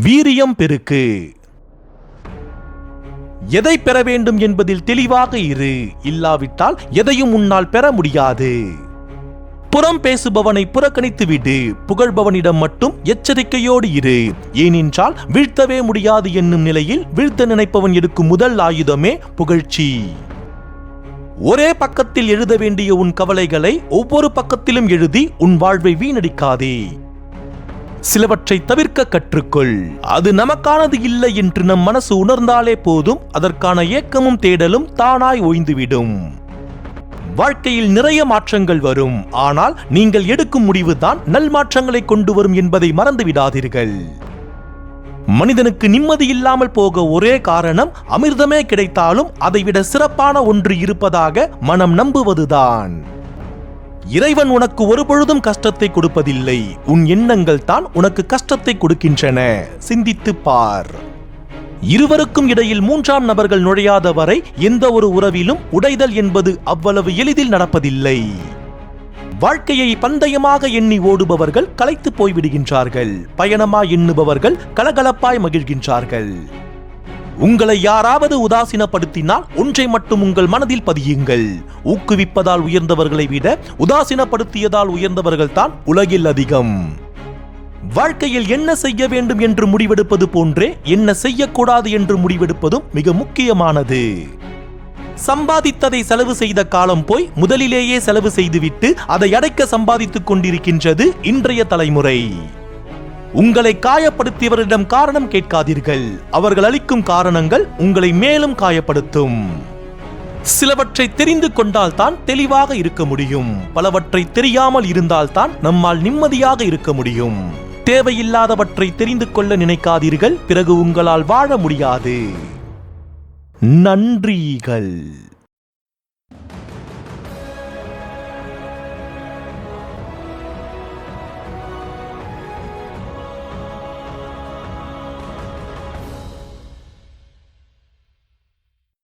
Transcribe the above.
வீரியம் பெருக்கு. எதை பெற வேண்டும் என்பதில் தெளிவாக இரு. இல்லாவிட்டால் எதையும் உன்னால் பெற முடியாது. புறம் பேசுபவனை புறக்கணித்து விடு. புகழ்பவனிடம் மட்டும் எச்சரிக்கையோடு இரு. ஏனென்றால் வீழ்த்தவே முடியாது என்னும் நிலையில் வீழ்த்த நினைப்பவன் எடுக்கும் முதல் ஆயுதமே புகழ்ச்சி. ஒரே பக்கத்தில் எழுத வேண்டிய உன் கவலைகளை ஒவ்வொரு பக்கத்திலும் எழுதி உன் வாழ்வை வீணடிக்காதே. சிலவற்றை தவிர்க்க கற்றுக்கொள். அது நமக்கானது இல்லை என்று நம் மனசு உணர்ந்தாலே போதும் அதற்கான ஏக்கமும் தேடலும் தானாய் ஓய்ந்துவிடும். வாழ்க்கையில் நிறைய மாற்றங்கள் வரும் ஆனால் நீங்கள் எடுக்கும் முடிவுதான் நல் மாற்றங்களை கொண்டு வரும் என்பதை மறந்து விடாதீர்கள் மனிதனுக்கு நிம்மதி இல்லாமல் போக ஒரே காரணம் அமிர்தமே கிடைத்தாலும் அதைவிட சிறப்பான ஒன்று இருப்பதாக மனம் நம்புவதுதான். இறைவன் உனக்கு ஒருபொழுதும் கஷ்டத்தை கொடுப்பதில்லை. உன் எண்ணங்கள் தான் உனக்கு கஷ்டத்தை கொடுக்கின்றன. சிந்தித்துப் பார். இருவருக்கும் இடையில் மூன்றாம் நபர்கள் நுழையாத வரை எந்த ஒரு உறவிலும் உடைதல் என்பது அவ்வளவு எளிதில் நடப்பதில்லை. வாழ்க்கையை பந்தயமாக எண்ணி ஓடுபவர்கள் களைத்து போய்விடுகின்றார்கள். பயணமாய் எண்ணுபவர்கள் கலகலப்பாய் மகிழ்கின்றார்கள். உங்களை யாராவது உதாசீனப்படுத்தினால் ஒன்றை மட்டும் உங்கள் மனதில் பதியுங்கள். ஊக்குவிப்பதால் உயர்ந்தவர்களை விட உதாசீனப்படுத்தியதால் உயர்ந்தவர்கள் தான் உலகில் அதிகம். வாழ்க்கையில் என்ன செய்ய வேண்டும் என்று முடிவெடுப்பது போன்றே என்ன செய்யக்கூடாது என்று முடிவெடுப்பதும் மிக முக்கியமானது. சம்பாதித்ததை செலவு செய்த காலம் போய் முதலிலேயே செலவு செய்துவிட்டு அதை அடைக்க சம்பாதித்துக் கொண்டிருக்கின்றது இன்றைய தலைமுறை. உங்களை காயப்படுத்தியவரிடம் காரணம் கேட்காதீர்கள். அவர்கள் அளிக்கும் காரணங்கள் உங்களை மேலும் காயப்படுத்தும். சிலவற்றை தெரிந்து கொண்டால்தான் தெளிவாக இருக்க முடியும். பலவற்றை தெரியாமல் இருந்தால் தான் நம்மால் நிம்மதியாக இருக்க முடியும். தேவையில்லாதவற்றை தெரிந்து கொள்ள நினைக்காதீர்கள். பிறகு உங்களால் வாழ முடியாது. நன்றிகள்.